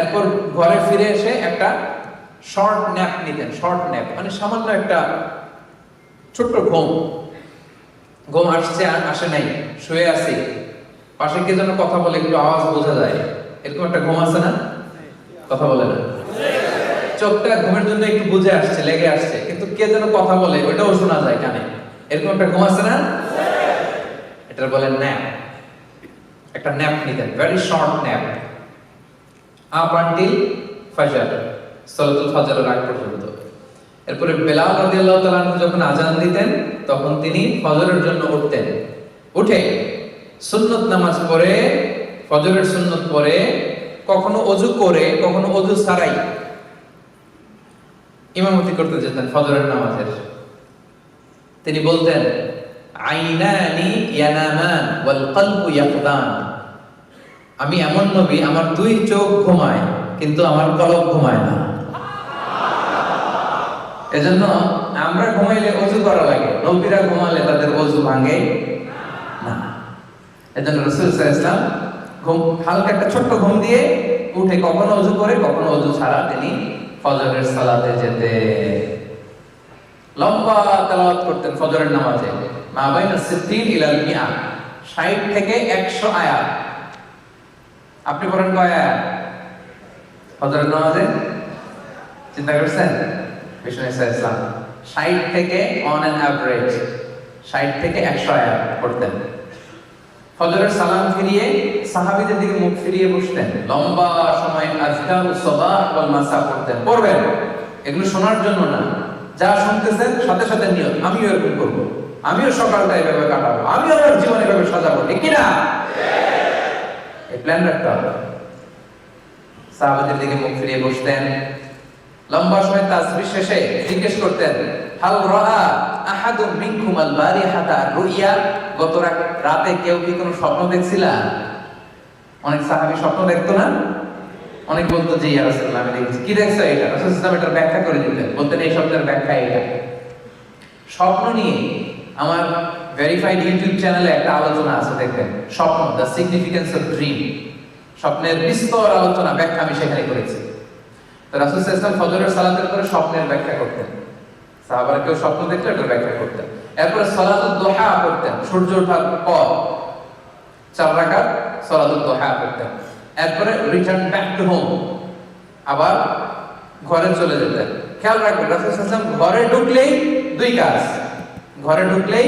এরপর ঘরে ফিরে এসে একটা শর্ট ন্যাপ নিতেন শর্ট ন্যাপ মানে সামান্য একটা ছোট্ট ঘুম। ঘুম আসছে, আসে নাই, শুয়ে আছি। পাশে কে যেন কথা বলে, একটু আওয়াজ বোঝা যায়। এরকম একটা ঘুম আছে না? কথা বলে না। চোখটা ঘুমের জন্য একটু বুঝে আসছে, লেগে আসছে, কিন্তু কে যেন কথা বলে, ওইটাও শোনা যায় কানে। এরকম একটা ঘুম আছে না? এটা বলে ন্যাপ একটা ন্যাপ নিতেন very short nap up until ফাজার সলাতুল ফাজরের আগ পর্যন্ত। এরপরে বেলাল রাদিয়াল্লাহু তাআলা যখন আজান দিতেন, তখন তিনি ফজরের জন্য উঠতেন। উঠে সুন্নত নামাজ পড়ে, ফজরের সুন্নত পড়ে, কখনো অজু করে, কখনো অজু ছাড়াই ইমামতি করতে যেতেন ফজরের নামাজের। তিনি বলতেন, আইনানি ইয়ানামান ওয়াল কলবু ইয়াকদান আমি এমন নবী, আমার দুই চোখ ঘুমায়, কিন্তু আমার কলব ঘুমায় না। এজন্য আমরা ঘুমাইলে অজু করা লাগে। নবীরা ঘুমালে তাদের অজু ভাঙে না। এজন্য রসুল ইসলাম ঘুম, হালকা একটা ছোট্ট ঘুম দিয়ে উঠে কখনো অজু করে, কখনো অজু ছাড়া তিনি ফজরের সালাতে যেতে। লম্বা তেলাওয়াত করতেন ফজরের নামাজে। মা বাইনা সিদ্দিন ইলাল মিয়া 60 থেকে 100 আয়াত। আপনি পড়েন কয় ফজরের নামাজে? চিন্তা করছেন? বিষ্ণু ইসলাম 60 থেকে অন অ্যান অ্যাভারেজ 60 থেকে 100 আয়াত পড়তেন। ফজরের সালাম ফিরিয়ে সাহাবীদের দিকে মুখ ফিরিয়ে বসতেন। লম্বা সময় আজকাল সবাহ ওয়াল মাসা পড়তেন। পড়বেন, এগুলো শোনার জন্য না। যা শুনতেছেন, সাথে সাথে নিয়ত। আমিও এরকম করব। আমিও সকালটা এভাবে কাটাবো। আমিও আমার জীবন এভাবে সাজাবো। ঠিক কিনা? এই প্ল্যান রাখতে হবে। সাহাবাদের দিকে মুখ ফিরিয়ে বসতেন। লম্বা সময় তাসবিহ শেষে জিজ্ঞেস করতেন হাল রাআ আহাদুম মিনকুম আল বারিহাতা রুইয়া গত রাত- রাতে কেউ কি কোনো স্বপ্ন দেখছিলা? অনেক সাহাবী স্বপ্ন দেখতো না? অনেক বলতো যে, ইয়া রাসূলুল্লাহ, আমি দেখছি। কি দেখছ এটা? রাসূলুল্লাহ এটার ব্যাখ্যা করে দিতেন বলতেন, এই শব্দের ব্যাখ্যা এটা স্বপ্ন নিয়ে আমার ভেরিফাইড ইউটিউব চ্যানেলে একটা আলোচনা আছে, দেখবেন। স্বপ্ন দ্য সিগনিফিকেন্স অফ ড্রিম স্বপ্নের বিস্তর আলোচনা, ব্যাখ্যা আমি সেখানে করেছি। তো রাসূল আলাইহি ফজরের সালাতের পরে স্বপ্নের ব্যাখ্যা করতেন। সাহাবারা কেউ স্বপ্ন দেখলে ওটার ব্যাখ্যা করতেন। এরপরে সালাতুদ দোহা করতেন সূর্য ওঠার পর। চার রাকাত সালাতুদ দোহা করতেন এরপরে রিটার্ন ব্যাক টু হোম আবার ঘরে চলে যেতেন। খেয়াল রাখবেন, রাসূল আলাইহি ঘরে ঢুকলেই দুই কাজ। ঘরে ঢুকলেই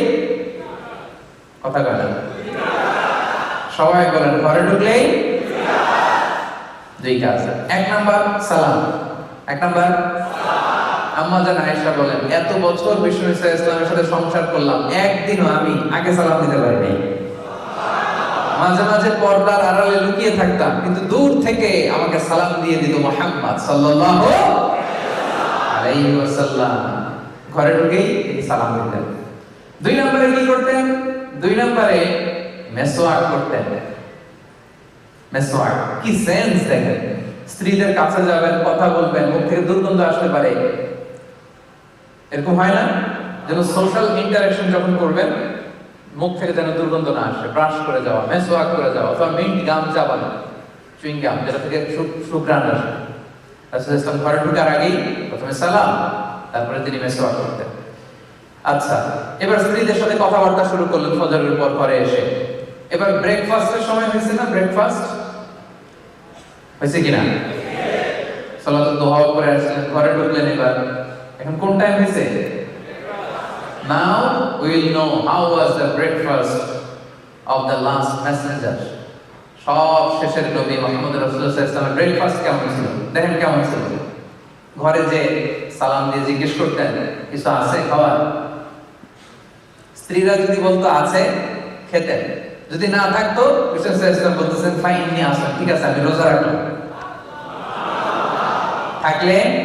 কথা সবাই বলেন, ঘরে ঢুকলেই দুই কাজ এক নাম্বার, সালাম। এক নাম্বার, আম্মা জান আয়েশা বলেন, এত বছর ইসা ইসলামের সাথে সংসার করলাম, একদিনও আমি আগে সালাম দিতে পারিনি। মাঝে মাঝে পর্দার আড়ালে লুকিয়ে থাকতাম, কিন্তু দূর থেকে আমাকে সালাম দিয়ে দিত মোহাম্মদ সাল্লাল্লাহু আলাইহি ওয়াসাল্লাম। ঘরে ঢুকেই সালাম দিতেন। দুই নম্বরে কি করতেন? দুই নম্বরে মেসোয়াক করতেন মেসোয়াক কি সেন্স দেখেন? স্ত্রীদের কাছে যাবেন, কথা বলবেন, মুখ থেকে দুর্গন্ধ আসতে পারে। এরকম হয় না? যেন সোশ্যাল ইন্টারাকশন যখন করবেন, মুখ থেকে যেন দুর্গন্ধ না আসে। ব্রাশ করে যাওয়া মেসোয়াক করে যাওয়া, অথবা মিন্ট গাম চাবানো চুইং গাম যেটা থেকে সু- আসে। রাসূল ইসলাম ঘরে ঢুকার আগেই প্রথমে সালাম, তারপরে তিনি মেসোয়াক করতেন। আচ্ছা এবার স্ত্রীদের সাথে কথাবার্তা শুরু করলেন ফজরের পর ঘরে এসে। এবার ব্রেকফাস্টের সময় হয়েছে না ব্রেকফাস্ট হয়েছে কিনা? সালাতুল দোহা করে আসলেন, ঘরে ঢুকলেন এবার। এখন কোন টাইম হয়েছে? Now will know how was the breakfast of the last messenger সব শেষের নবী মোহাম্মদ রাসূলুল্লাহ ওয়াসাল্লামের ব্রেকফাস্ট কেমন ছিল? দেখেন কেমন ছিল। ঘরে যে সালাম দিয়ে জিজ্ঞেস করতেন, কিছু আছে খাবার? স্ত্রীরা যদি বলতো, আছে খেতেন যদি না থাকতো বলতেছেন, ফাইন, নিয়ে আসেন ঠিক আছে, আমি রোজা রাখলাম। থাকলে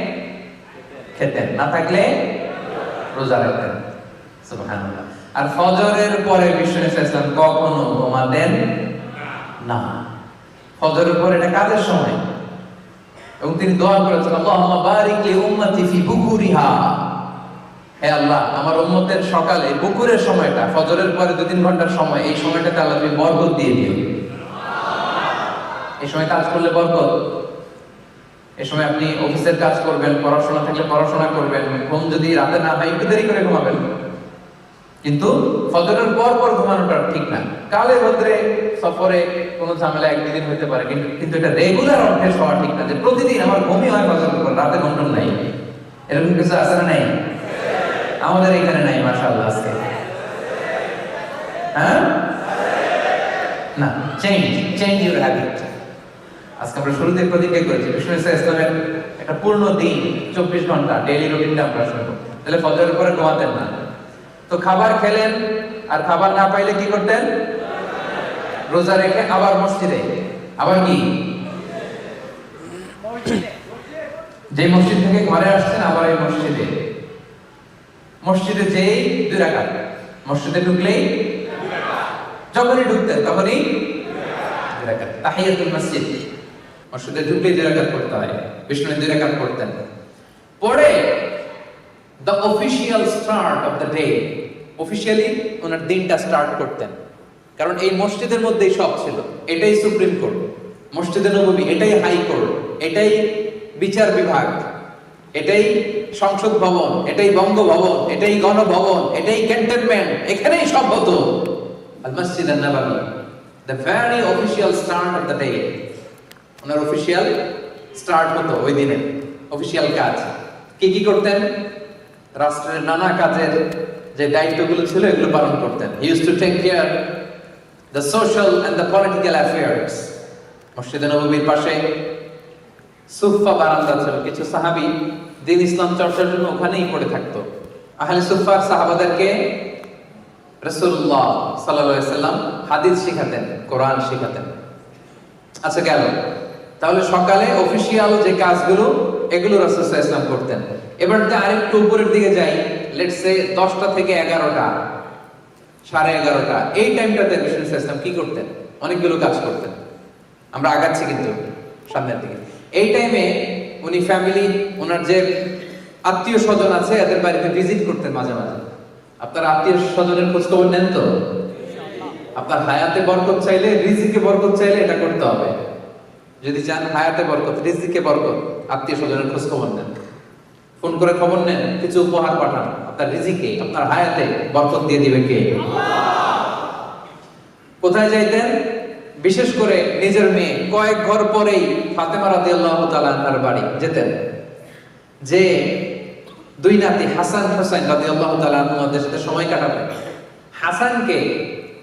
খেতেন, না থাকলে রোজা রাখতেন। আর ফজরের পরে ইসলাম কখনো ঘুমাতেন না। ফজরের পরে এটা কাজের সময়। এবং তিনি দোয়া করেছেন, আল্লাহুম্মা বারিক উম্মতি ফি বুকুরিহা। হে আল্লাহ, আমার উম্মতের সকালে বুকুরের সময়টা, ফজরের পরে দু তিন ঘণ্টার সময়, এই সময়টাতে আল্লাহ তুমি বরকত দিয়ে দিও। এই সময় কাজ করলে বরকত। এ সময় আপনি অফিসের কাজ করবেন, পড়াশোনা থাকলে পড়াশোনা করবেন, ঘুম যদি রাতে না হয়, একটু দেরি করে ঘুমাবেন। কিন্তু ফজরের পর পর ঘুমানোটা ঠিক না। কালে রোদ্রে সফরে কোনো ঝামেলা এক দুদিন হতে পারে, কিন্তু এটা রেগুলার অভ্যেস হওয়া ঠিক না। যে প্রতিদিন আমার ঘুমই হয় ফজরের পর, রাতে ঘুম টুম নাই। এরকম কিছু আছে না নাই? আমাদের এখানে নাই, মাশাআল্লাহ, আজকে। হ্যাঁ? না চেঞ্জ চেঞ্জ ইউর হ্যাবিট আজকে আমরা শুরুতে প্রতিজ্ঞা করেছি। বিষ্ণু ইসলামের একটা পূর্ণ দিন, চব্বিশ ঘণ্টা ডেইলি রুটিনটা আমরা শুনব তাহলে ফজরের পরে ঘুমাতেন না। তো খাবার খেলেন, আর খাবার না পাইলে কি করতেন? রোজা রেখে আবার মসজিদে। আবার কি? যে মসজিদ থেকে ঘরে আসছেন, আবার এই মসজিদে। মসজিদে যেই দুই রাকাত। মসজিদে ঢুকলেই যখনই ঢুকতেন তখনই দুই তাহিয়াতুল মসজিদ। মসজিদে ঢুকলেই দুই রাকাত পড়তে হয়। বিষ্ণু দুই রাকাত পড়তেন। পরে the official start of the day officially ওনার দিনটা স্টার্ট করতেন। কারণ এই মসজিদের মধ্যেই সব ছিল। এটাই সুপ্রিম কোর্ট। মসজিদে নবী এটাই হাই কোর্ট। এটাই বিচার বিভাগ। এটাই সংসদ ভবন, এটাই বঙ্গভবন, এটাই গণভবন, এটাই ক্যান্টনমেন্ট এখানেই সব হতো। The start of the day owner official start ওই দিনে অফিসিয়াল কাজ। কি করতেন? রাষ্ট্রের নানা কাজের যে দায়িত্বগুলো ছিল, এগুলো পালন করতেন। To care the social and the political পাশে সুফা বারান্দা ছিল। কিছু সাহাবী দিন ইসলাম চর্চার জন্য ওখানেই পড়ে থাকতো। আহলে সুফার সাহাবাদেরকে আলাইহি সাল্লাম হাদিস শেখাতেন, কোরআন শেখাতেন। আচ্ছা গেল। তাহলে সকালে অফিসিয়াল যে কাজগুলো, এগুলো রাসূল আলাইহি ইসলাম করতেন। এবার যদি আরেকটু উপরের দিকে যাই লেটস সে দশটা থেকে এগারোটা, সাড়ে এগারোটা, এই টাইমটাতে বিষ্ণু ইসলাম কি করতেন? অনেকগুলো কাজ করতেন। আমরা আগাচ্ছি কিন্তু সামনের দিকে। এই টাইমে উনি ফ্যামিলি ওনার যে আত্মীয় স্বজন আছে, এদের বাড়িতে ভিজিট করতেন মাঝে মাঝে। আপনার আত্মীয় স্বজনের খোঁজ খবর নেন তো? আপনার হায়াতে বরকত চাইলে রিজিকে বরকত চাইলে এটা করতে হবে। যদি চান হায়াতে বরকত, রিজিকে বরকত, আত্মীয় স্বজনের খোঁজ খবর নেন। ফোন করে খবর নেন, কিছু উপহার পাঠান। আপনার রিজিকে, আপনার হায়াতে বরকত দিয়ে দিবে কে? কোথায় যাইতেন? বিশেষ করে নিজের মেয়ে। কয়েক ঘর পরেই ফাতেমা রাদিয়াল্লাহু তাআলা তার বাড়ি যেতেন। যে দুই নাতি হাসান হোসেন রাদিয়াল্লাহু তাআলা ওদের সাথে সময় কাটাবেন হাসানকে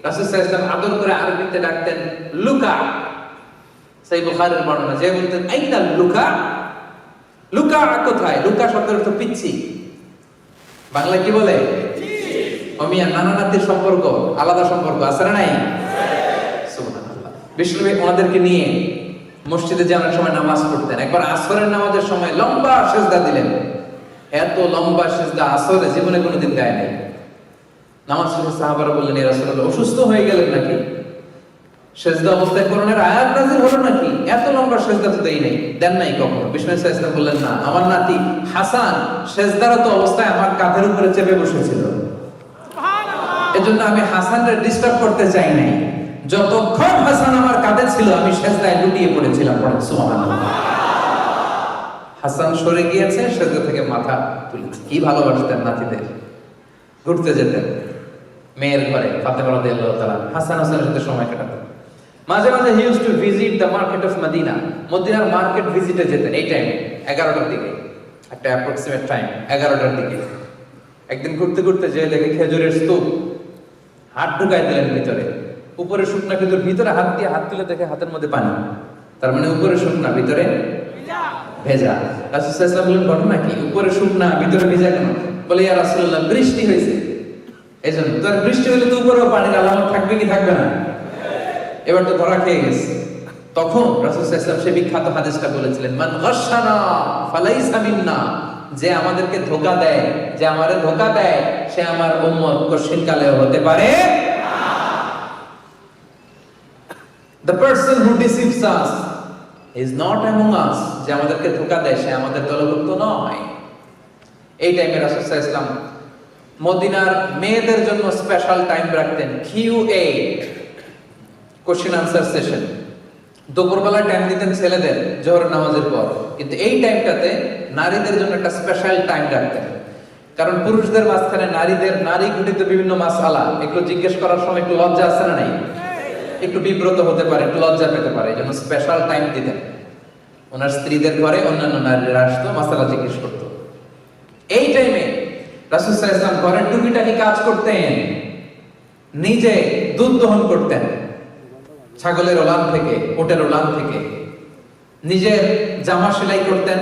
রাসূল সাল্লাল্লাহু আদর করে আরবিতে ডাকতেন লুকা। সেই বুখারীর বর্ণনা, যে বলতেন, আইনা লুকা? লুকা কোথায়? লুকা শব্দের অর্থ পিচ্ছি। বাংলা কি বলে? অমিয়া, নানা নাতির সম্পর্ক, আলাদা সম্পর্ক, আছে না নাই? বিষ্ণুবী ওনাদেরকে নিয়ে মসজিদে যে অনেক সময় নামাজ পড়তেন একবার আসরের নামাজের সময় লম্বা সেজদা দিলেন। এত লম্বা সেজদা আসরে জীবনে কোনোদিন দেয় নাই। নামাজ শেষে সাহাবারা বললেন এ রাসূলুল্লাহ অসুস্থ হয়ে গেলেন নাকি? সেজদা অবস্থায় করোনার আয়াত নাজিল হলো নাকি? এত লম্বা সেজদা তো দেই নাই দেন নাই কখনো? বিষ্ণু ইসলাম বললেন না আমার নাতি হাসান সেজদারত অবস্থায় আমার কাঁধের উপরে চেপে বসেছিল। এজন্য আমি হাসানকে ডিস্টার্ব করতে চাই নাই। যতক্ষণ হাসান আমার কাঁধে ছিল, আমি সেজদায় লুটিয়ে পড়েছিলাম পড়ে সুবহানাল্লাহ। হাসান সরে গিয়েছে, সেজদা থেকে মাথা তুলেছে কি ভালোবাসতেন নাতিদের? ঘুরতে যেতেন। মেয়ের ঘরে, ফাতেমা রাদিয়াল্লাহু তাআলা হাসান হাসানের সাথে সময় কাটাতেন। মাঝে মাঝে he use to visit the market of Medina. মদিনার মার্কেট ভিজিটে যেতেন, এই টাইমে এগারোটার দিকে। একটা অ্যাপ্রক্সিমেট টাইম এগারোটার দিকে। একদিন ঘুরতে ঘুরতে যে দেখে খেজুরের স্তূপ। হাত ঢুকাই দিলেন ভিতরে। উপরে শুকনা খেজুর ভিতরে হাত দিয়ে হাত তুলে দেখে হাতের মধ্যে পানি। তার মানে উপরে শুকনা, ভিতরে ভেজা। রাসূলুল্লাহ বললেন ঘটনা কি? উপরে শুকনা, ভিতরে ভেজা কেন? বলে, ইয়া রাসূলুল্লাহ, বৃষ্টি হয়েছে। এই জন্য তোর বৃষ্টি হলে তো উপরেও পানির আলামত থাকবে কি থাকবে না? এবার তো ধরা খেয়ে গেছে। তখন রাসূল সাল্লাল্লাহু সে বিখ্যাত হাদিসটা বলেছিলেন, মান গাশশানা ফালাইসা মিন্না, যে আমাদেরকে ধোকা দেয়, যে আমারে ধোকা দেয়, সে আমার উম্মত কঠিন কালেও হতে পারে The person who deceives us is not among us যে আমাদেরকে ধোকা দেয়, সে আমাদের দলভুক্ত নয়। এই টাইমে রাসূল ওয়াসাল্লাম মদিনার মেয়েদের জন্য স্পেশাল টাইম রাখতেন Q A question answer session দুপুরবেলা টাইম দিতেন ছেলেদের জোহর নামাজের পর। কিন্তু এই টাইমটাতে নারীদের জন্য একটা স্পেশাল টাইম রাখতেন। কারণ পুরুষদের মাঝখানে নারীদের, নারী ঘটিত বিভিন্ন মাসালা, এগুলো জিজ্ঞেস করার সময় একটু লজ্জা আছে না নাই? একটু বিব্রত হতে পারে, একটু লজ্জা পেতে পারে, এই স্পেশাল টাইম দিতেন। ওনার স্ত্রীদের ঘরে অন্যান্য নারীরা আসতো, মাসালা জিজ্ঞেস করতো। এই টাইমে রাসুল ইসলাম ঘরের টুকিটাকি কাজ করতেন, নিজে দুধ দহন করতেন, ছাগলের ওলান থেকে, ওটের ওলান থেকে। নিজের জামা সেলাই করতেন,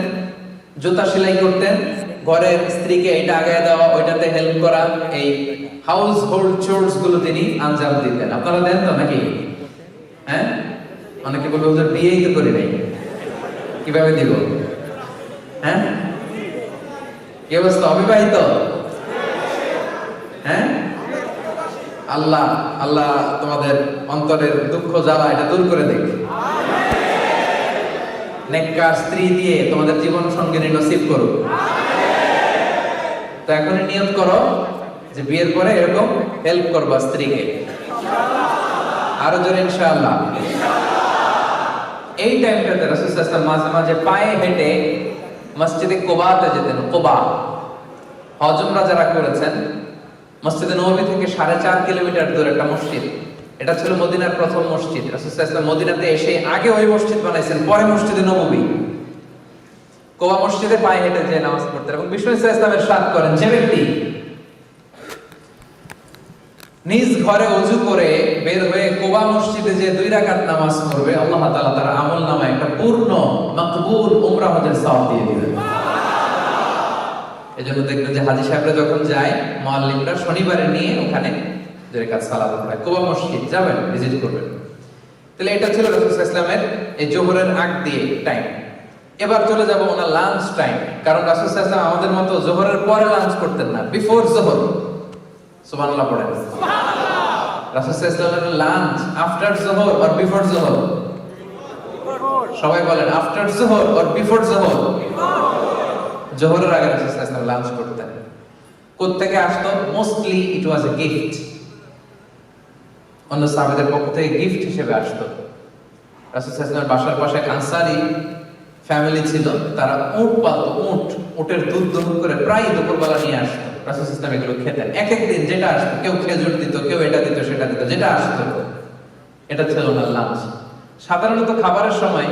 জুতা সেলাই করতেন, ঘরের স্ত্রীকে এটা আগায় দেওয়া, ওইটাতে হেল্প করা, এই হাউস হোল্ড চোর্সগুলো তিনি আঞ্জাম দিতেন। আপনারা দেন তো নাকি? হ্যাঁ? অনেকে বলবে ওদের বিয়েই তো করি নাই। কীভাবে দিব? হ্যাঁ? কি অবস্থা? অবিবাহিত? হ্যাঁ? আল্লাহ আল্লাহ তোমাদের অন্তরের দুঃখ, জ্বালা, এটা দূর করে দেখ নেককার স্ত্রী দিয়ে তোমাদের জীবন সঙ্গিনী নসিব করুক তো এখনই নিয়ত করো যে বিয়ের পরে এরকম হেল্প করবা স্ত্রীকে। আরও জোরে ইনশাআল্লাহ। এই টাইমটাতে রাসূল আলাইহি মাঝে পায়ে হেঁটে মসজিদে কোবাতে যেতেন, কোবা। হজমরা যারা করেছেন, মসজিদে নবী থেকে সাড়ে চার কিলোমিটার দূরে একটা মসজিদ। এটা ছিল মদিনার প্রথম মসজিদ। রাসূল সাল্লাল্লাহু মদিনাতে এসে আগে ওই মসজিদ বানাইছেন, পরে মসজিদে নববী কোবা মসজিদে পায়ে হেঁটে যে নামাজ পড়তেন। এবং বিষ্ণু ইসলামের সাথ করেন, যে ব্যক্তি নিজ ঘরে উজু করে বের হয়ে কোবা মসজিদে যে দুই রাকাত নামাজ পড়বে, আল্লাহ তাআলা তার আমল নামায় একটা পূর্ণ, মাকবুল উমরা হজের সওয়াব দিয়ে দিবেন। এজন্য দেখবেন যে হাজী সাহেবরা যখন যায়, মুআল্লিমরা শনিবারে নিয়ে ওখানে দুই রাকাত সালাত পড়ায় কোবা মসজিদ যাবেন, ভিজিট করবেন। তাহলে এটা ছিল রাসূল আলাইহি এই জোহরের আগ দিয়ে টাইম এবার চলে যাব ওনার লাঞ্চ টাইম কারণ রাসূল সাল্লাল্লাহু আমাদের মতো জোহরের পরে লাঞ্চ করতেন না বিফোর জোহর। সুবহানাল্লাহ পড়েন লাঞ্চ আফটার জোহর অর বিফোর জোহর সবাই বলেন আফটার জোহর অর বিফোর জোহর জোহরের আগে রাসূল লাঞ্চ করতেন। আসতো? Mostly it was a gift অন্য সাহাবাদের পক্ষ থেকে গিফট হিসেবে আসতো। রাসূল সাল্লাল্লাহু বাসার পাশে আনসারি ফ্যামিলি ছিল, তারা উট পালতো, উট, উটের দুধ দহন করে প্রায় দুপুরবেলা নিয়ে আসতো। রাসূল ইসলাম এগুলো খেতেন এক এক দিন যেটা আসতো কেউ খেজুর দিত, কেউ এটা দিত, সেটা দিত, যেটা আসতো। এটা ছিল ওনার লাঞ্চ সাধারণত খাবারের সময়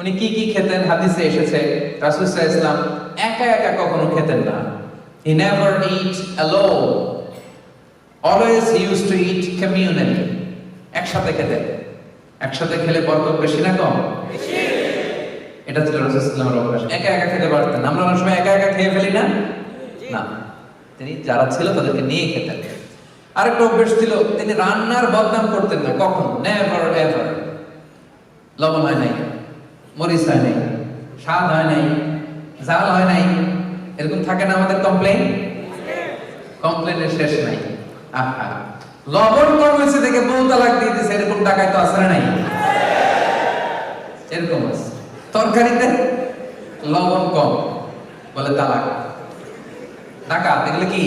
উনি কি কি খেতেন, হাদিসে এসেছে, রাসূল ইসলাম একা একা কখনো খেতেন না। He never eat alone always use to eat communally একসাথে খেতেন। একসাথে খেলে বরকত বেশি না কম? এটা ছিল রাসূলুল্লাহর অভ্যাস। একা একা খেতে পারতেন আমরা অনেক সময় একা একা খেয়ে ফেলি না? না। তিনি যারা ছিল তাদেরকে নিয়ে খেতেন। আরেকটা অভ্যাস ছিল, তিনি রান্নার বদনাম করতেন না, কখন নেভার এভার লবণ হয় নাই, মরিচ হয় নাই, স্বাদ হয় নাই জাল হয় নাই, এরকম থাকে না আমাদের কমপ্লেন কমপ্লেনের শেষ নাই। আহা, লবণ কম হয়েছে দেখে বউ তালাক দিয়ে দিছে, এরকম টাকায় তো আসরে নাই? এরকম তরকারিতে লবণ কম, বলে তালাক। ডাকাত এগুলো কি?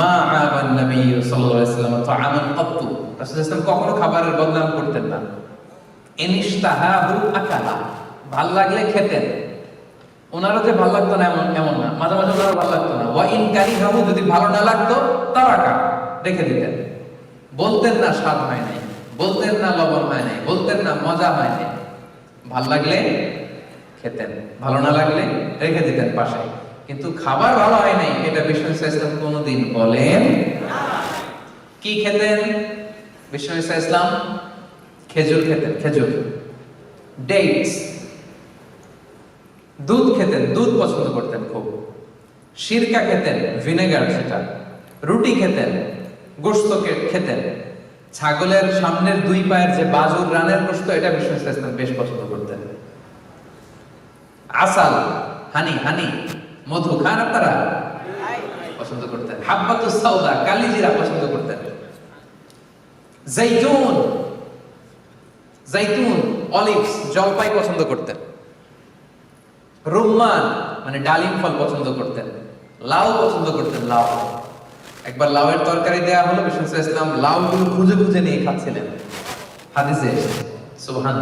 মা আবান নবী সাল্লাল্লাহু আলাইহি ওয়াসাল্লাম কখনো খাবারের বদনাম করতেন না। ইনিশতাহাহু আকালা, ভালো লাগলে খেতেন। ওনারও যে ভালো লাগতো না এমন এমন না। মাঝে মাঝে ওনারও ভালো লাগতো না। ওয়া ইন কারিহাহু, যদি ভালো না লাগতো, তারাকা, রেখে দিতেন। বলতেন না স্বাদ হয় নাই। বলতেন না লবণ হয় নাই। বলতেন না মজা হয় নাই। ভালো লাগলে খেতেন। ভালো না লাগলে রেখে দিতেন পাশে কিন্তু খাবার ভালো হয় নাই, এটা বিষ্ণু ইসলাম কোনোদিন বলেন কি খেতেন? বিষ্ণু ইসলাম খেজুর খেতেন, খেজুর। ডেটস দুধ খেতেন, দুধ পছন্দ করতেন খুব। সিরকা খেতেন, ভিনেগার সেটা। রুটি খেতেন, গোস্ত খেতেন। ছাগলের সামনের দুই পায়ের যে বাজুর রানের গোস্ত, এটা বিষ্ণু ইসলাম বেশ পছন্দ করতেন। আসাল হানি হানি মধু খান আপনারা? পছন্দ করতেন। হাব্বাতু সাউদা কালিজিরা পছন্দ করতেন। জাইতুন জাইতুন অলিভস জলপাই পছন্দ করতেন। রুম্মান মানে ডালিম ফল পছন্দ করতেন। লাউ পছন্দ করতেন লাউ। একবার লাউয়ের তরকারি দেওয়া হলো বিষ্ণু ইসলাম লাউ গুলো খুঁজে খুঁজে নিয়ে খাচ্ছিলেন। হাদিসে সুবহান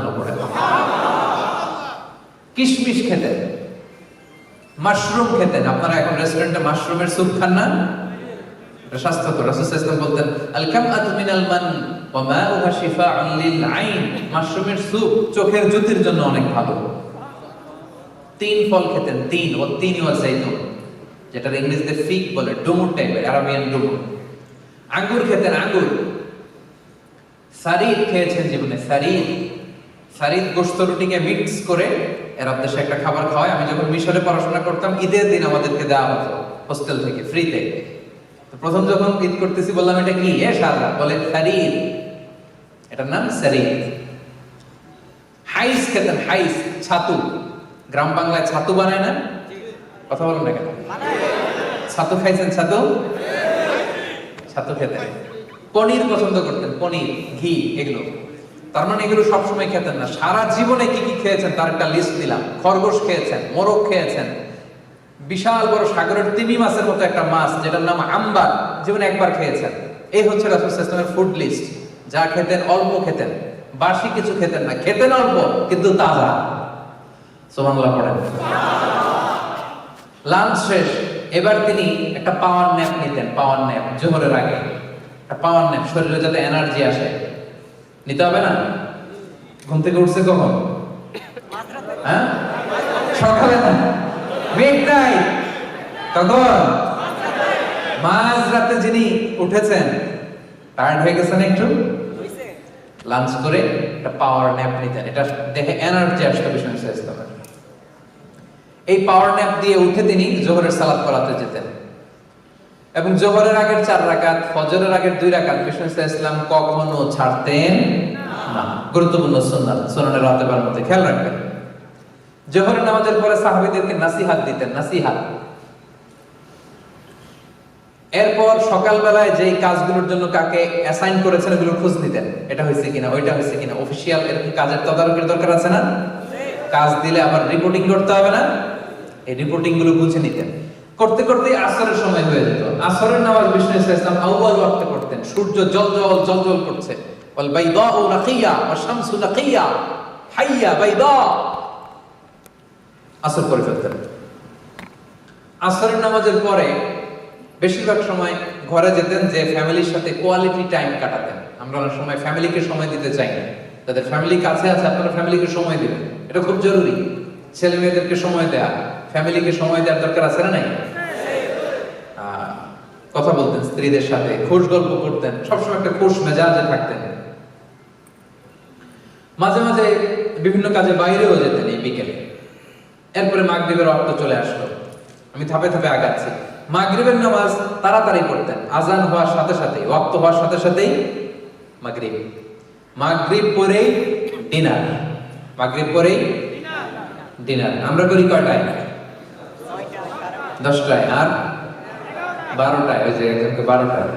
কিশমিশ খেতেন। মাশরুম খেতেন। আপনারা এখন রেস্টুরেন্টে মাশরুমের স্যুপ খান না? স্বাস্থ্যকর। রাসূল বলতেন আল কামআতু মিনাল মান ওয়া মাউহা শিফাউন লিল আইন মাশরুমের স্যুপ চোখের জ্যোতির জন্য অনেক ভালো। তিন ফল খেতেন, তিন, ও তিন ওয়া জাইতুন যেটা ইংরেজিতে ফিগ বলে, ডুমুর টাইপের আরাবিয়ান ডুমুর। আঙ্গুর খেতেন, আঙ্গুর। সারিদ খেয়েছেন জীবনে, সারিদ। সারিদ গোস্ত রুটিকে মিক্স করে এরব দেশে একটা খাবার খাওয়ায় আমি যখন মিশরে পড়াশোনা করতাম, ঈদের দিন আমাদেরকে দেওয়া হতো, হোস্টেল থেকে, ফ্রিতে। প্রথম যখন ঈদ করতেছি, বললাম, এটা কি? সাদা বলে সারিদ এটার নাম সারিদ। হাইস খেতেন হাইস, ছাতু। গ্রাম বাংলায় ছাতু বানায় না? কথা বলেন না কেন? ছাতু খাইছেন ছাতু? ছাতু খেতেন। পনির পছন্দ করতেন, পনির, ঘি, এগুলো। তার মানে এগুলো সবসময় খেতেন না। সারা জীবনে কি কি খেয়েছেন তার একটা লিস্ট দিলাম। খরগোশ খেয়েছেন, মোরগ খেয়েছেন। বিশাল বড় সাগরের তিমি মাছের মতো একটা মাছ, যেটার নাম আম্বার, জীবনে একবার খেয়েছেন। এই হচ্ছে রাসুল ইসলামের ফুড লিস্ট যা খেতেন অল্প খেতেন, বাসি কিছু খেতেন না। খেতেন অল্প, কিন্তু তাজা। সোমানুল্লাহ পড়েন। লাঞ্চ শেষ। এবার তিনি একটা পাওয়ার ন্যাপ নিতেন পাওয়ার ন্যাপ জোহরের আগে। একটা পাওয়ার ন্যাপ শরীরে যাতে এনার্জি আসে। নিতে হবে না? ঘুম থেকে উঠছে কখন? হ্যাঁ? সকালে না? মিড নাইট কখন মাঝ রাতে যিনি উঠেছেন টায়ার্ড হয়ে গেছেন একটু? লাঞ্চ করে একটা পাওয়ার ন্যাপ নিতেন। এটা দেখে এনার্জি আসতো বিষ্ণু ইসলামের এই পাওয়ার ন্যাপ দিয়ে উঠে তিনি জোহরের সালাদ পড়াতে যেতেন। এবং জোহরের আগের চার রাকাত, ফজরের আগের দুই রাকাত বিষ্ণু ইসলাম কখনো ছাড়তেন না। গুরুত্বপূর্ণ সুন্নাত সুনানের রাতেবার মধ্যে খেয়াল রাখবেন। জোহরের নামাজের পরে সাহাবীদেরকে নাসিহাত দিতেন, নাসিহাত। এরপর সকালবেলায় যেই কাজগুলোর জন্য কাকে অ্যাসাইন করেছেন, ওগুলো খোঁজ নিতেন। এটা হয়েছে কিনা, ওইটা হয়েছে কিনা অফিসিয়াল এরকম কাজের তদারকির দরকার আছে না? কাজ দিলে আবার রিপোর্টিং করতে হবে না? এই রিপোর্টিংগুলো বুঝে নিতেন। করতে করতে আসরের সময় হয়ে যেত। আসরের নামাজ বিষ্ণু ইসলাম আউয়াল ওয়াক্তে করতেন সূর্য জল জল জল জল করছে। ওয়াল বাইদাউ নাকিয়া ওয়া শামসু নাকিয়া হাইয়া বাইদা। আসর করে ফেলতেন। আসরের নামাজের পরে বেশিরভাগ সময় ঘরে যেতেন যে ফ্যামিলির সাথে কোয়ালিটি টাইম কাটাতেন। আমরা অনেক সময় ফ্যামিলিকে সময় দিতে চাই না। তাদের ফ্যামিলি কাছে আছে, আপনারা ফ্যামিলিকে সময় দিবেন। এটা খুব জরুরি। ছেলে মেয়েদেরকে সময় দেয়া। ফ্যামিলিকে সময় দেওয়ার দরকার আছে না নাই? কথা বলতেন স্ত্রীদের সাথে, খোশ গল্প করতেন, সবসময় একটা খোশ মেজাজে থাকতেন। মাঝে মাঝে বিভিন্ন কাজে বাইরেও যেতেন এই বিকেলে। এরপরে মাগরিবের অক্ত চলে আসলো। আমি ধাপে ধাপে আগাচ্ছি। মাগরিবের নামাজ তাড়াতাড়ি পড়তেন। আজান হওয়ার সাথে সাথে ওয়াক্ত হওয়ার সাথে সাথেই মাগরিব। মাগরিব পরেই ডিনার। মাগরিব পরেই ডিনার। আমরা করি কয়টায়? দশটায়, আর বারোটায়, ওই যে একজনকে বারোটায়।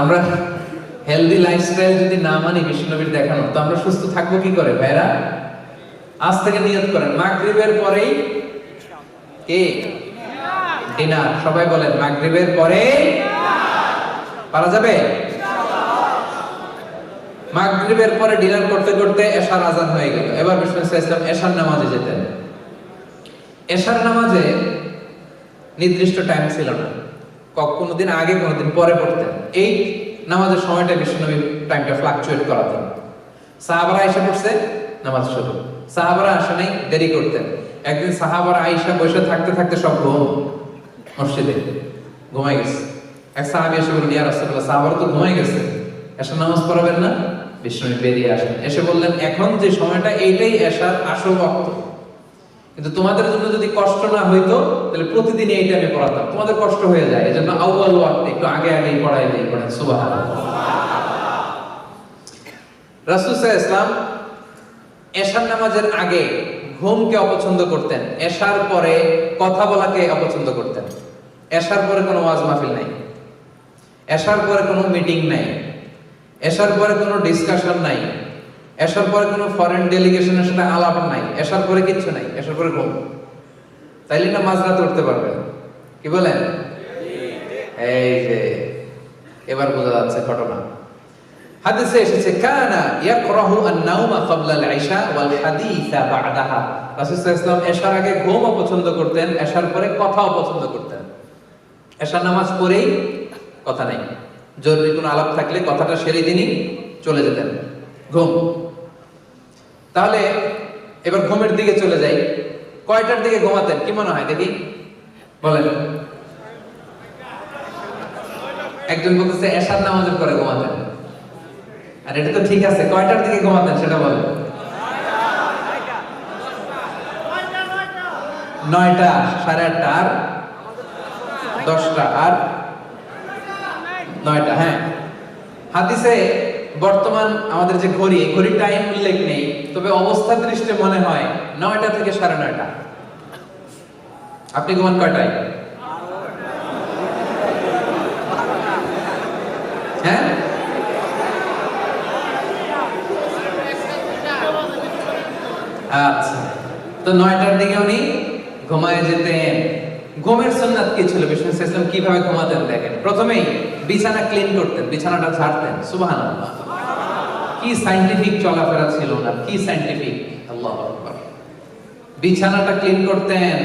আমরা হেলদি লাইফস্টাইল যদি না মানি দেখানো, তো আমরা সুস্থ থাকব কি করে, ভাইরা? আজ থেকে নিয়ত করেন, মাগরিবের পরেই কে? ডিনার। সবাই বলেন, মাগরিবের পরে পারা যাবে? মাগরিবের পরে ডিনার করতে করতে এশার আজান হয়ে গেল। এবার বিষ্ণু ইসলাম এশার নামাজে যেতেন। এশার নামাজে নির্দিষ্ট টাইম ছিল না। ক- কোনোদিন আগে, কোনোদিন পরে পড়তেন। এই নামাজের সময়টা বিষ্ণুনবী টাইমটা ফ্লাকচুয়েট করাতেন সাহাবারা এসে পড়ছে, নামাজ শুরু। সাহাবারা আসে নাই, দেরি করতেন। একদিন সাহাবারা আইসা বসে থাকতে থাকতে সব ঘুম, মসজিদে ঘুমাই গেছে। এক সাহাবি এসে বললেন, ইয়া রাসূলুল্লাহ, সাহাবারা তো ঘুমাই গেছে। এসে নামাজ পড়াবেন না? বিষ্ণু বেরিয়ে আসেন। এসে বললেন, এখন যে সময়টা, এইটাই এসার আসল ওয়াক্ত কিন্তু তোমাদের জন্য যদি কষ্ট না হইতো, তাহলে প্রতিদিন এই টাইমে পড়াতাম। তোমাদের কষ্ট হয়ে যায়, এজন্য আউয়াল ওয়াক্তে, একটু আগে আগেই পড়াই দিই পড়েন, সুবহানাল্লাহ। রাসূল সাল্লাল্লাহু এশার নামাজের আগে ঘুমকে অপছন্দ করতেন। এশার পরে কথা বলাকে অপছন্দ করতেন। এশার পরে কোনো ওয়াজ মাহফিল নাই। এশার পরে কোনো মিটিং নাই। এশার পরে কোনো ডিসকাশন নাই। এশার পরে কোনো ফরেন ডেলিগেশনের সাথে আলাপ নাই। এশার পরে কিচ্ছু নাই এশার পরে ঘুম। তাইলে না মাঝরাত উঠতে পারবে। কি বলেন? এই যে, এবার বোঝা যাচ্ছে ঘটনা। হাদিসে এসেছে, কানা ইয়াকরাহু আন-নাওমা ক্বাবলা আল-ইশা ওয়াল হাদিসা বা'দাহা। রাসূল সাল্লাল্লাহু এশার আগে ঘুমও পছন্দ করতেন এশার পরে কথাও পছন্দ করতেন। এশার নামাজ পড়েই কথা নাই। জরুরি কোনো আলাপ থাকলে কথাটা সেরে দিনই চলে যেতেন। ঘুম। তাহলে এবার ঘুমের দিকে চলে যাই। কয়টার দিকে ঘুমাতেন? কি মনে হয় দেখি। বলেন। একজন বলতেছে এশার নামাজের পরে ঘুমাতেন। আর এটা তো ঠিক আছে, কয়টার দিকে ঘুমাতেন সেটা বলেন। নয়টা, সাড়ে আটটা আর দশটা আর নয়টা হ্যাঁ। হাদিসে বর্তমান আমাদের যে ঘড়ি, ঘড়ির টাইম উল্লেখ নেই, তবে অবস্থা দৃষ্টে মনে হয় নয়টা থেকে সাড়ে নয়টা। আপনি ঘুমান কয়টায়? হ্যাঁ? আচ্ছা। তো নয়টার দিকে উনি ঘুমায় যেতেন। ঘুমের সুন্নাত কি ছিল? বিষ্ণু ইসলাম কীভাবে ঘুমাতেন দেখেন? প্রথমেই বিছানা ক্লিন করতেন, বিছানাটা ঝাড়তেন, সুবহানাল্লাহ। কি সাইন্টিফিক চলাফেরা ছিল না? কি সাইন্টিফিক আল্লাহ বিছানাটা ক্লিন করতেন,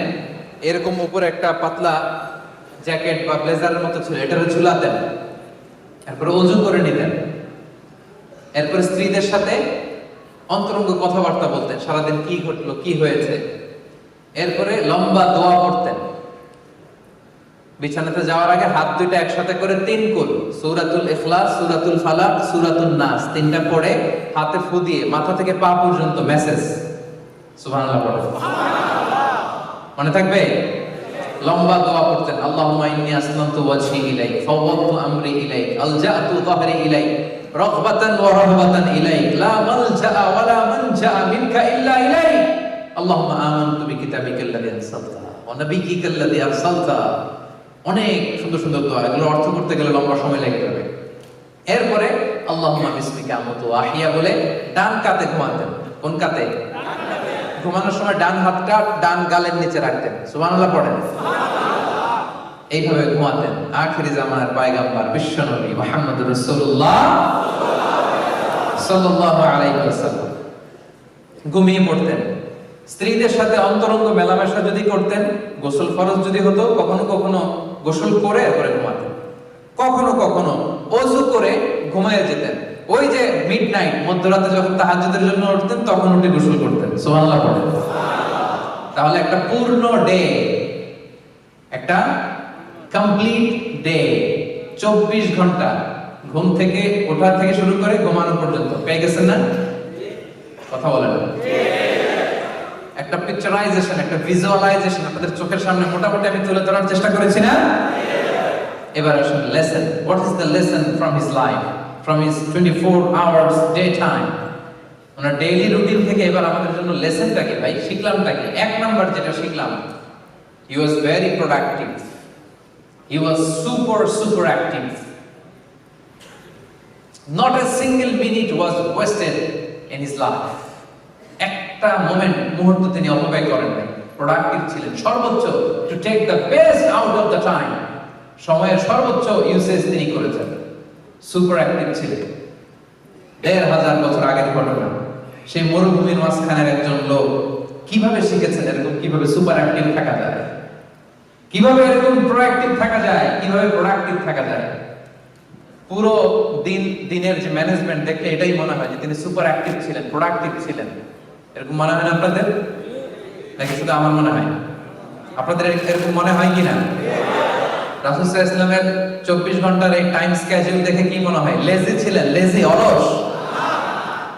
এরকম উপরে একটা পাতলা জ্যাকেট বা ব্লেজারের মতো ছিল এটারে ঝুলাতেন এরপরে অজু করে নিতেন। এরপরে স্ত্রীদের সাথে অন্তরঙ্গ কথাবার্তা বলতেন, সারাদিন কি ঘটলো, কি হয়েছে। এরপরে লম্বা দোয়া করতেন বিছানাতে যাওয়ার আগে হাত দুইটা একসাথে করে তিন কুল। সূরাতুল ইখলাস, সূরাতুল ফালাক সূরাতুল নাস। তিনটা পড়ে হাতে ফু দিয়ে মাথা থেকে পা পর্যন্ত মেসেজ সুবহানাল্লাহ মনে থাকবে? লম্বা দোয়া আল্লাহুম্মা ইন্নী আসলামতু ওয়াজহি ইলাইক, ফাওয়াদতু আমরি ইলাইক আলজাতু ইলাইক, রাগবাতান ওয়া রাহবাতান ইলাইক, লা মালজা ওয়া লা মানজা মিনকা ইল্লা ইলাইক। আল্লাহুম্মা আমানতু বিকিতাবিকা আল্লাযী আরসালতা ওয়া নাবিয়্যিকা আল্লাযী আরসালতা। অনেক সুন্দর সুন্দর দোয়া। এগুলো অর্থ করতে গেলে লম্বা সময় লেগে যাবে এরপরে আল্লাহ বিসমিকা আমতু আহিয়া বলে, ডান কাতে ঘুমাতেন কোন কাতে ঘুমানোর সময় ডান হাতটা ডান গালের নিচে রাখতেন। সুবহানাল্লাহ পড়েন। এইভাবে ঘুমাতেন আখিরি জামানার পায়গাম্বার বিশ্বনবী মুহাম্মদ রাসূলুল্লাহ সাল্লাল্লাহু আলাইহি ওয়াসাল্লাম। ঘুমিয়ে পড়তেন। স্ত্রীদের সাথে অন্তরঙ্গ মেলামেশা যদি করতেন, গোসল ফরজ যদি হতো, কখনো কখনো গোসল করে এরপরে ঘুমাতেন। কখনো কখনো অজু করে ঘুমায় যেতেন। ওই যে মিড নাইট মধ্যরাতে যখন তাহাজ্জুদের জন্য উঠতেন, তখন উঠে গোসল করতেন। সুবহানাল্লাহ পড়েন তাহলে একটা পূর্ণ ডে একটা কমপ্লিট ডে চব্বিশ ঘণ্টা ঘুম থেকে ওঠা থেকে শুরু করে ঘুমানো পর্যন্ত। পেয়ে গেছেন না? কথা বলেন। একটা পিকচারাইজেশন একটা ভিজুয়ালাইজেশন আপনাদের চোখের সামনে মোটামুটি আমি তুলে ধরার চেষ্টা করেছি না? এবার আসুন lesson what is the lesson from his life from his twenty four hours day time owner daily routine থেকে এবার আমাদের জন্য লেসনটা কি ভাই? শিখলামটা কি? এক নাম্বার যেটা শিখলাম he was very productive he was super super active not a single minute was wasted in his life একটা মোমেন্ট মুহূর্ত তিনি অপব্যয় করেন নাই। প্রোডাক্টিভ ছিলেন। সর্বোচ্চ to take the best out of the time সময়ের সর্বোচ্চ ইউসেজ তিনি করেছেন। সুপার অ্যাক্টিভ ছিলেন। দেড় হাজার বছর আগের ঘটনা। সেই মরুভূমির মাঝখানের একজন লোক কীভাবে শিখেছেন এরকম কীভাবে সুপার অ্যাক্টিভ থাকা যায়? কীভাবে এরকম প্রোঅ্যাক্টিভ থাকা যায়? কীভাবে প্রোডাক্টিভ থাকা যায়? পুরো দিন, দিনের যে ম্যানেজমেন্ট দেখলে এটাই মনে হয় যে তিনি সুপার অ্যাক্টিভ ছিলেন প্রোডাক্টিভ ছিলেন। এরকম মনে হয় না আপনাদের? নাকি শুধু আমার মনে হয়? আপনাদের এর- এরকম মনে হয় কিনা? রাসুল ইসলামের চব্বিশ ঘণ্টার এই টাইম স্কেজুল দেখে কি মনে হয়? লেজি ছিলেন লেজি অলস।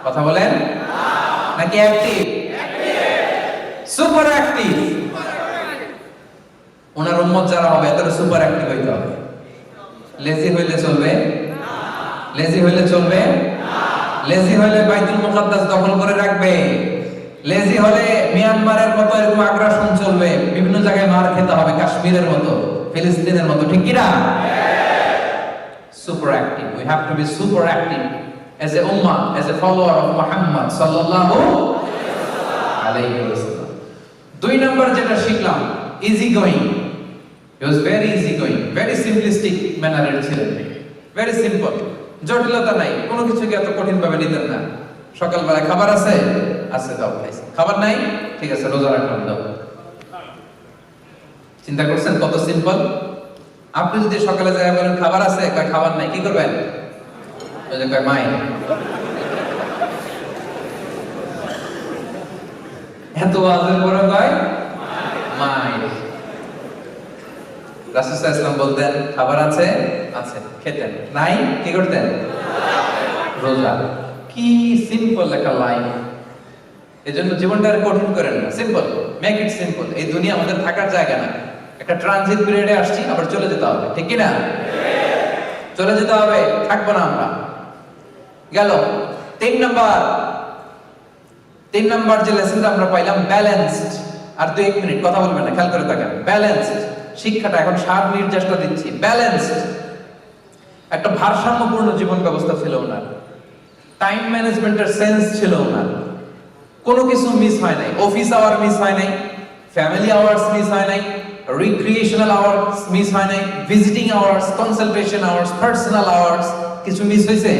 কথা বলেন? নাকি অ্যাক্টিভ সুপার অ্যাক্টিভ ওনার উম্মত যারা হবে, এদের সুপার অ্যাক্টিভ হইতে হবে। লেজি হইলে চলবে? লেজি হইলে চলবে? লেজি হইলে বাইতুল মুকাদ্দাস দখল করে রাখবে। লেজি হলে মিয়ানমারের মতো এরকম আগ্রাসন চলবে বিভিন্ন জায়গায় মার খেতে হবে কাশ্মীরের মতো ফিলিস্তিনের মতো ঠিক কিনা? Super active we have to be super active as a ummah as a follower of Muhammad sallallahu alayhi wasallam দুই নম্বর যেটা শিখলাম easy going he was very easy going very simplistic ম্যানারের ছিলেন ভেরি সিম্পল জটিলতা নাই কোনো কিছুকে এত কঠিন ভাবে নিতেন না। সকালবেলা খাবার আছে? আছে, দাও, খাইছে। খাবার নাই? ঠিক আছে, রোজা রাখলাম, দাও। চিন্তা করছেন? কত সিম্পল। আপনি যদি সকালে যায় বলেন, খাবার আছে? কয়, খাবার নাই। কি করবেন? ওই কয়, মাই। এত আজের পরে কয়, মাই। রাসূল ইসলাম বলতেন, খাবার আছে? আছে। খেতেন। নাই? কি করতেন? রোজা। কি সিম্পল একটা লাইফ এজন্য জীবনটা আর কঠিন করেন না। সিম্পল মেক ইট সিম্পল এই দুনিয়া আমাদের থাকার জায়গা না। একটা ট্রানজিট পিরিয়ডে আসছি, আবার চলে যেতে হবে। ঠিক কি না চলে যেতে হবে। থাকব না আমরা। গেল। তিন নাম্বার। তিন নাম্বার যে লেসনটা আমরা পাইলাম ব্যালেন্সড আর দুই এক মিনিট, কথা বলবেন না, খেয়াল করে থাকেন। ব্যালেন্সড শিক্ষাটা এখন সার নির্যাসটা দিচ্ছি। ব্যালেন্সড একটা ভারসাম্যপূর্ণ জীবন ব্যবস্থা ছিল ওনার। টাইম ম্যানেজমেন্টের সেন্স ছিল ওনার। কোনো কিছু মিস হয় নাই। অফিস আওয়ার মিস হয় নাই ফ্যামিলি আওয়ার্স মিস হয় নাই রিক্রিয়েশনাল আওয়ার্স মিস হয় নাই visiting hours consultation hours personal hours কিছু মিস হয়েছে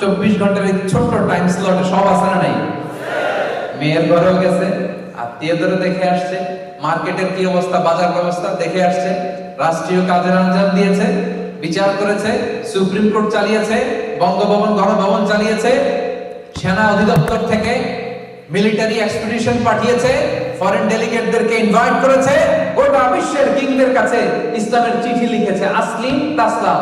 চব্বিশ ঘণ্টার এই ছোট্ট টাইম স্লটে সব আছে না নাই? মেয়ের ঘরেও গেছে আত্মীয়দেরও দেখে আসছে মার্কেটের কি অবস্থা, বাজার ব্যবস্থা দেখে আসছে, রাষ্ট্রীয় কাজের আঞ্জাম দিয়েছে বিচার করেছে, সুপ্রিম কোর্ট চালিয়েছে, বঙ্গভবন, গণভবন চালিয়েছে, সেনা অধিদপ্তর থেকে মিলিটারি এক্সপিডিশন পাঠিয়েছে ফরেন ডেলিগেটদেরকে ইনভাইট করেছে, গোটা বিশ্বের কিংদের কাছে ইসলামের চিঠি লিখেছে, আসলিম তাসলাম,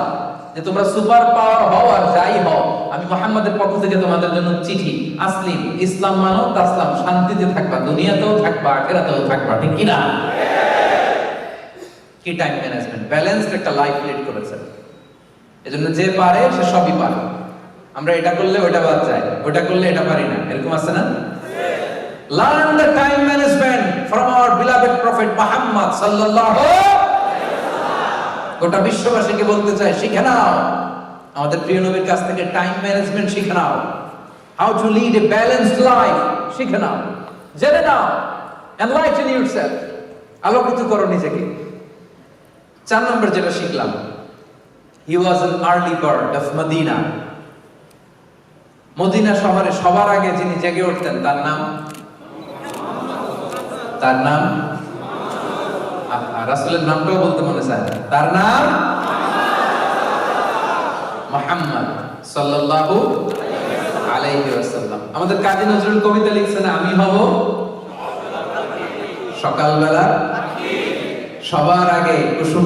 যে তোমরা সুপার পাওয়ার হও আর যাই হও, আমি মোহাম্মদের পক্ষ থেকে তোমাদের জন্য চিঠি, আসলিম, ইসলাম মানো, তাসলাম, শান্তিতে থাকবা, দুনিয়াতেও থাকবা, আখেরাতেও থাকবা, ঠিক কি না কি টাইম ম্যানেজমেন্ট ব্যালেন্সড একটা লাইফ লিড করেছে। এজন্য যে পারে, সে সবই পারে। আমরা এটা করলে ওটা বাদ যায় ওটা করলে এটা পারি না। এরকম আছে না? Learn the time management from our beloved prophet Muhammad সাল্লাল্লাহু গোটা বিশ্ববাসীকে বলতে চাই, শিখে নাও। আমাদের প্রিয় নবীর কাছ থেকে টাইম ম্যানেজমেন্ট শিখে নাও। How to lead a balanced life শিখে নাও। জেনে নাও। এনলাইটেন ইউরসেলফ আলোকিত করো নিজেকে। চার নম্বর যেটা শিখলাম he was an early bird of Medina Medina শহরে সবার আগে যিনি জেগে উঠতেন, তার নাম? তার নাম? রাসূলের নামটাও বলতে মনে চায়। তার নাম? মুহাম্মদ সাল্লাল্লাহু আলাইহি ওয়াসাল্লাম। আমাদের কাজী নজরুল কবিতা লিখছেন, আমি হব সকালবেলা। সবার আগে কুসুম